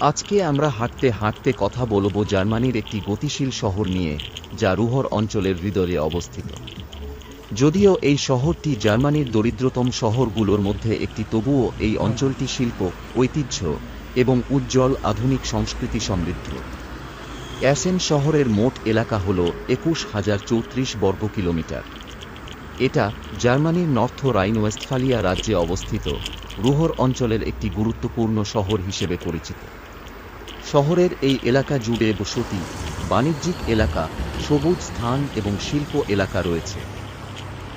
আজকে আমরা হাঁটতে হাঁটতে কথা বলব জার্মানির একটি গতিশীল শহর নিয়ে, যা রুহর অঞ্চলের হৃদয়ে অবস্থিত। যদিও এই শহরটি জার্মানির দরিদ্রতম শহরগুলোর মধ্যে একটি, তবুও এই অঞ্চলটি শিল্প, ঐতিহ্য এবং উজ্জ্বল আধুনিক সংস্কৃতি সমৃদ্ধ। অ্যাসেন শহরের মোট এলাকা হল একুশ হাজার চৌত্রিশ বর্গ কিলোমিটার। এটা জার্মানির নর্থ রাইন ওয়েস্টফালিয়া রাজ্যে অবস্থিত, রুহর অঞ্চলের একটি গুরুত্বপূর্ণ শহর হিসেবে পরিচিত। শহরের এই এলাকা জুড়ে বসতি, বাণিজ্যিক এলাকা, সবুজ স্থান এবং শিল্প এলাকা রয়েছে।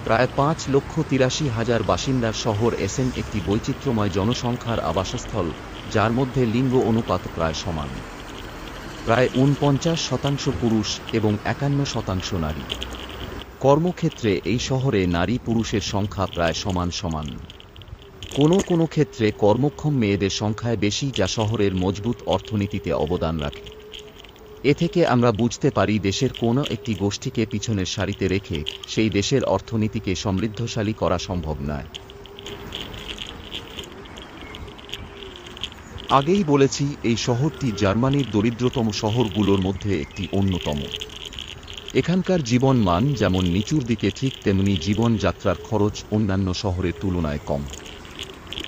প্রায় পাঁচ লক্ষ তিরাশি হাজার বাসিন্দার শহর এসেন একটি বৈচিত্র্যময় জনসংখ্যার আবাসস্থল, যার মধ্যে লিঙ্গ অনুপাত প্রায় সমান। প্রায় উনপঞ্চাশ শতাংশ পুরুষ এবং একান্ন শতাংশ নারী। কর্মক্ষেত্রে এই শহরে নারী পুরুষের সংখ্যা প্রায় সমান সমান কোনো কোনো ক্ষেত্রে কর্মক্ষম মেয়েদের সংখ্যায় বেশি যা শহরের মজবুত অর্থনীতিতে অবদান রাখে। এ থেকে আমরা বুঝতে পারি দেশের কোনো একটি গোষ্ঠীকে পিছনের সারিতে রেখে সেই দেশের অর্থনীতিকে সমৃদ্ধশালী করা সম্ভব নয়। আগেই বলেছি, এই শহরটি জার্মানির দরিদ্রতম শহরগুলোর মধ্যে একটি অন্যতম। এখানকার জীবন মান যেমন নিচুর দিকে ঠিক তেমনি জীবনযাত্রার খরচ অন্যান্য শহরের তুলনায় কম।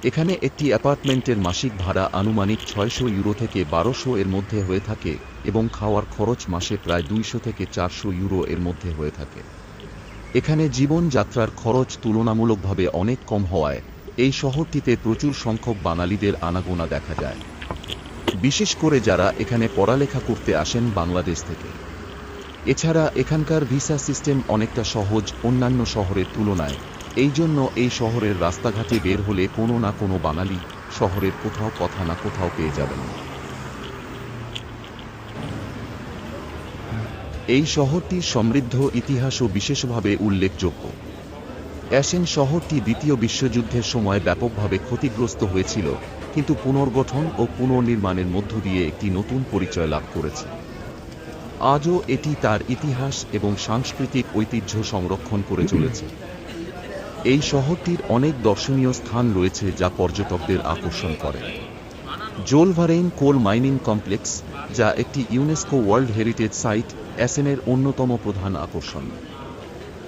এখানে একটি অ্যাপার্টমেন্টের মাসিক ভাড়া আনুমানিক ছয়শো ইউরো থেকে বারোশো এর মধ্যে হয়ে থাকে এবং খাওয়ার খরচ মাসে প্রায় দুইশো থেকে চারশো ইউরো এর মধ্যে হয়ে থাকে। এখানে জীবনযাত্রার খরচ তুলনামূলকভাবে অনেক কম হওয়ায় এই শহরটিতে প্রচুর সংখ্যক বাঙালিদের আনাগোনা দেখা যায়। বিশেষ করে যারা এখানে পড়ালেখা করতে আসেন বাংলাদেশ থেকে। এছাড়া এখানকার ভিসা সিস্টেম অনেকটা সহজ অন্যান্য শহরের তুলনায়। এই জন্য এই শহরের রাস্তাঘাটে বের হলে কোনো না কোনো বাঙালি শহরের কোথাও কথা না কোথাও পেয়ে যাবেন। এই শহরটির সমৃদ্ধ ইতিহাসও বিশেষভাবে উল্লেখযোগ্য। অ্যাসেন শহরটি দ্বিতীয় বিশ্বযুদ্ধের সময় ব্যাপকভাবে ক্ষতিগ্রস্ত হয়েছিল, কিন্তু পুনর্গঠন ও পুনর্নির্মাণের মধ্য দিয়ে একটি নতুন পরিচয় লাভ করেছে। আজও এটি তার ইতিহাস এবং সাংস্কৃতিক ঐতিহ্য সংরক্ষণ করে চলেছে। এই শহরটির অনেক দর্শনীয় স্থান রয়েছে যা পর্যটকদের আকর্ষণ করে। জোলভারেইন কোল মাইনিং কমপ্লেক্স, যা একটি ইউনেস্কো ওয়ার্ল্ড হেরিটেজ সাইট অ্যাসেনের অন্যতম প্রধান আকর্ষণ।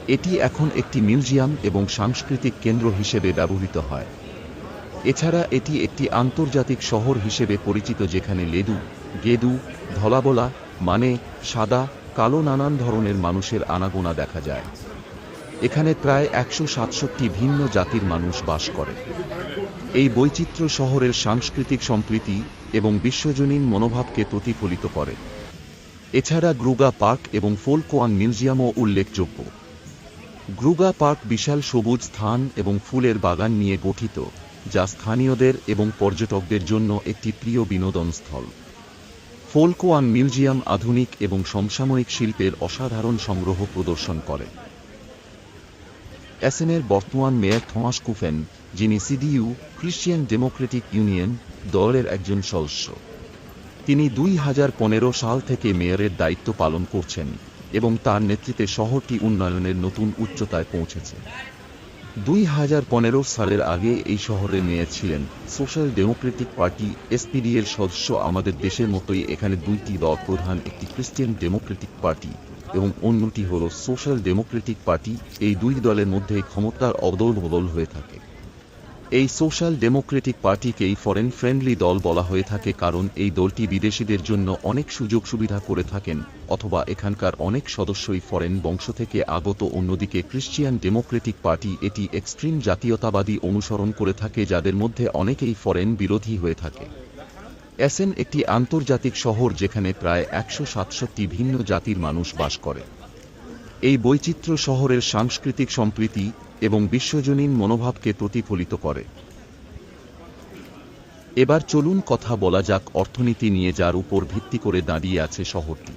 এটি এখন একটি মিউজিয়াম এবং সাংস্কৃতিক কেন্দ্র হিসেবে ব্যবহৃত হয়। এছাড়া এটি একটি আন্তর্জাতিক শহর হিসেবে পরিচিত যেখানে লেদু, গেদু, ধলাবলা মানে সাদা, কালো নানান ধরনের মানুষের আনাগোনা দেখা যায়। এখানে প্রায় একশো সাতষট্টি ভিন্ন জাতির মানুষ বাস করে। এই বৈচিত্র্য শহরের সাংস্কৃতিক সম্প্রীতি এবং বিশ্বজনীন মনোভাবকে প্রতিফলিত করে। এছাড়া গ্রুগা পার্ক এবং ফোলকোয়ান মিউজিয়ামও উল্লেখযোগ্য। গ্রুগা পার্ক বিশাল সবুজ স্থান এবং ফুলের বাগান নিয়ে গঠিত, যা স্থানীয়দের এবং পর্যটকদের জন্য একটি প্রিয় বিনোদন স্থল। ফোলকোয়ান মিউজিয়াম আধুনিক এবং সমসাময়িক শিল্পের অসাধারণ সংগ্রহ প্রদর্শন করে। অ্যাসেনের বর্তমান মেয়র থমাস কুফেন, যিনি সিডিইউ খ্রিস্টিয়ান ডেমোক্রেটিক ইউনিয়ন দলের একজন সদস্য। তিনি দুই হাজার পনেরো সাল থেকে মেয়রের দায়িত্ব পালন করছেন এবং তার নেতৃত্বে শহরটি উন্নয়নের নতুন উচ্চতায় পৌঁছেছে। দুই হাজার পনেরো সালের আগে এই শহরে মেয়র ছিলেন সোশ্যাল ডেমোক্রেটিক পার্টি এসপিডি এর সদস্য আমাদের দেশের মতোই এখানে দুইটি দল, প্রধান একটি খ্রিস্টান ডেমোক্রেটিক পার্টি। এবং অন্যটি হল সোশ্যাল ডেমোক্রেটিক পার্টি, এই দুই দলের মধ্যে ক্ষমতার অদল বদল হয়ে থাকে। এই সোশ্যাল ডেমোক্রেটিক পার্টিকেই ফরেন ফ্রেন্ডলি দল বলা হয়ে থাকে কারণ এই দলটি বিদেশিদের জন্য অনেক সুযোগ সুবিধা করে থাকেন, অথবা এখানকার অনেক সদস্যই ফরেন বংশ থেকে আগত। অন্যদিকে ক্রিশ্চিয়ান ডেমোক্রেটিক পার্টি এটি এক্সট্রিম জাতীয়তাবাদী অনুসরণ করে থাকে, যাদের মধ্যে অনেকেই ফরেন বিরোধী হয়ে থাকে। অ্যাসেন একটি আন্তর্জাতিক শহর যেখানে প্রায় একশো সাতষট্টি ভিন্ন জাতির মানুষ বাস করে। এই বৈচিত্র্য শহরের সাংস্কৃতিক সম্প্রীতি এবং বিশ্বজনীন মনোভাবকে প্রতিফলিত করে। এবার চলুন কথা বলা যাক অর্থনীতি নিয়ে যার উপর ভিত্তি করে দাঁড়িয়ে আছে শহরটি।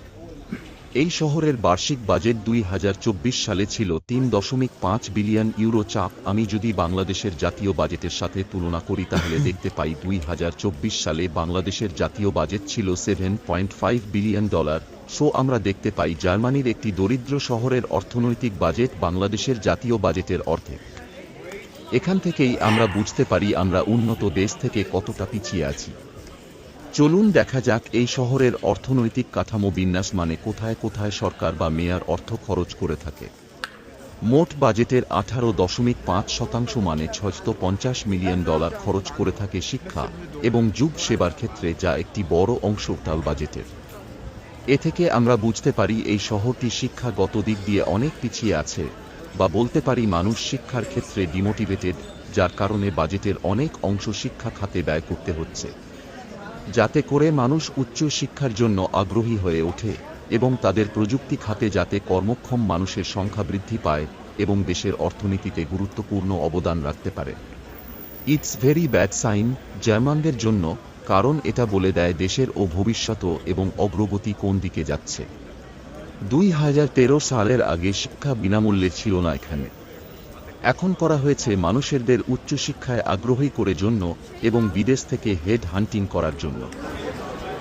এই শহরের বার্ষিক বাজেট দুই হাজার চব্বিশ সালে ছিল তিন দশমিক পাঁচ বিলিয়ন ইউরো চাপ। আমি যদি বাংলাদেশের জাতীয় বাজেটের সাথে তুলনা করি, তাহলে দেখতে পাই দুই হাজার চব্বিশ সালে বাংলাদেশের জাতীয় বাজেট ছিল seven point five billion dollar. So আমরা দেখতে পাই জার্মানির একটি দরিদ্র শহরের অর্থনৈতিক বাজেট বাংলাদেশের জাতীয় বাজেটের অর্ধেক। এখান থেকেই আমরা বুঝতে পারি আমরা উন্নত দেশ থেকে কতটা পিছিয়ে আছি। চলুন দেখা যাক এই শহরের অর্থনৈতিক কাঠামো বিন্যাস মানে কোথায় কোথায় সরকার বা মেয়ার অর্থ খরচ করে থাকে। মোট বাজেটের আঠারো দশমিক পাঁচ শতাংশ মানে ছয়শত পঞ্চাশ মিলিয়ন ডলার খরচ করে থাকে শিক্ষা এবং যুগ সেবার ক্ষেত্রে যা একটি বড় অংশ টোটাল বাজেটের। এ থেকে আমরা বুঝতে পারি এই শহরটি শিক্ষাগত দিক দিয়ে অনেক পিছিয়ে আছে বা বলতে পারি মানুষ শিক্ষার ক্ষেত্রে ডিমোটিভেটেড, যার কারণে বাজেটের অনেক অংশ শিক্ষা খাতে ব্যয় করতে হচ্ছে। যাতে করে মানুষ উচ্চ শিক্ষার জন্য আগ্রহী হয়ে ওঠে এবং তাদের প্রযুক্তি খাতে যাতে কর্মক্ষম মানুষের সংখ্যা বৃদ্ধি পায় এবং দেশের অর্থনীতিতে গুরুত্বপূর্ণ অবদান রাখতে পারে। ইটস ভেরি ব্যাড সাইন জার্মানদের জন্য, কারণ এটা বলে দেয় দেশের ও ভবিষ্যৎ এবং অগ্রগতি কোন দিকে যাচ্ছে। দুই হাজার তেরো সালের আগে শিক্ষা বিনামূল্যে ছিল না এখানে। এখন করা হয়েছে মানুষেরদের উচ্চশিক্ষায় আগ্রহী করে জন্য এবং বিদেশ থেকে হেড হান্টিং করার জন্য।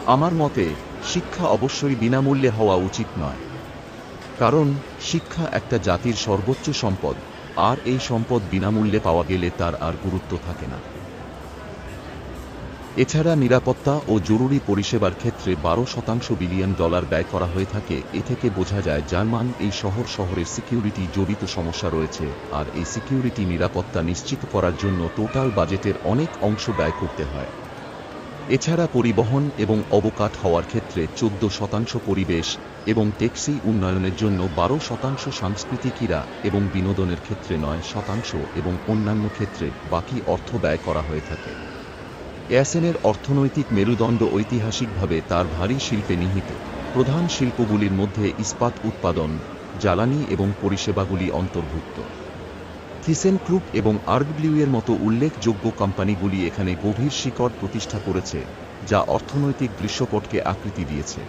আমার মতে, শিক্ষা অবশ্যই বিনামূল্যে হওয়া উচিত নয়। কারণ, শিক্ষা একটা জাতির সর্বোচ্চ সম্পদ, আর এই সম্পদ বিনামূল্যে পাওয়া গেলে তার আর গুরুত্ব থাকে না। এছাড়া নিরাপত্তা ও জরুরি পরিষেবার ক্ষেত্রে বারো শতাংশ বিলিয়ন ডলার ব্যয় করা হয়ে থাকে। এ থেকে বোঝা যায়, জার্মান এই শহর শহরের সিকিউরিটি জড়িত সমস্যা রয়েছে। আর এই সিকিউরিটি নিরাপত্তা নিশ্চিত করার জন্য টোটাল বাজেটের অনেক অংশ ব্যয় করতে হয়। এছাড়া পরিবহন এবং অবকাঠ হওয়ার ক্ষেত্রে চোদ্দ শতাংশ পরিবেশ এবং ট্যাক্সি উন্নয়নের জন্য বারো শতাংশ সাংস্কৃতিক ক্রীড়া এবং বিনোদনের ক্ষেত্রে নয় শতাংশ এবং অন্যান্য ক্ষেত্রে বাকি অর্থ ব্যয় করা হয়ে থাকে। অ্যাসেনের অর্থনৈতিক মেরুদণ্ড ঐতিহাসিকভাবে তার ভারী শিল্পে নিহিত। প্রধান শিল্পগুলির মধ্যে ইস্পাত উৎপাদন, জ্বালানি এবং পরিষেবাগুলি অন্তর্ভুক্ত। থিসেন ক্রুপ এবং আর্গব্লিউয়ের মতো উল্লেখযোগ্য কোম্পানিগুলি এখানে গভীর শিকড় প্রতিষ্ঠা করেছে, যা অর্থনৈতিক দৃশ্যপটকে আকৃতি দিয়েছে।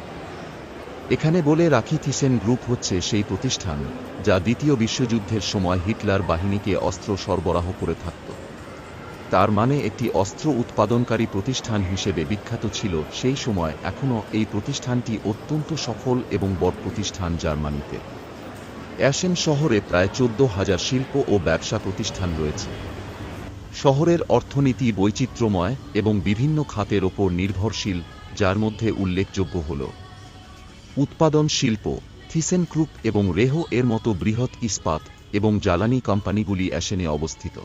এখানে বলে রাখি থিসেন গ্রুপ হচ্ছে সেই প্রতিষ্ঠান, যা দ্বিতীয় বিশ্বযুদ্ধের সময় হিটলার বাহিনীকে অস্ত্র সরবরাহ করে থাকত। তার মানে একটি অস্ত্র উৎপাদনকারী প্রতিষ্ঠান হিসেবে বিখ্যাত ছিল সেই সময় এখনও এই প্রতিষ্ঠানটি অত্যন্ত সফল এবং বড় প্রতিষ্ঠান জার্মানিতে। অ্যাশেন শহরে প্রায় চোদ্দ হাজার শিল্প ও ব্যবসা প্রতিষ্ঠান রয়েছে। শহরের অর্থনীতি বৈচিত্র্যময় এবং বিভিন্ন খাতের ওপর নির্ভরশীল, যার মধ্যে উল্লেখযোগ্য হল উৎপাদন শিল্প থিসেন ক্রুপ এবং রেহো এর মতো বৃহৎ ইস্পাত এবং জ্বালানি কোম্পানিগুলি অ্যাশেনে অবস্থিত।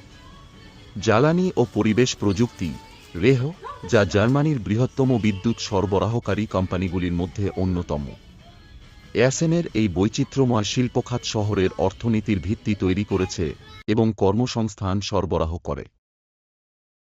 জ্বালানি ও পরিবেশ প্রযুক্তি, রেহ, যা জার্মানির বৃহত্তম বিদ্যুৎ সরবরাহকারী কোম্পানিগুলির মধ্যে অন্যতম। অ্যাসেনের এই বৈচিত্র্যময় শিল্পখাত শহরের অর্থনীতির ভিত্তি তৈরি করেছে এবং কর্মসংস্থান সরবরাহ করে।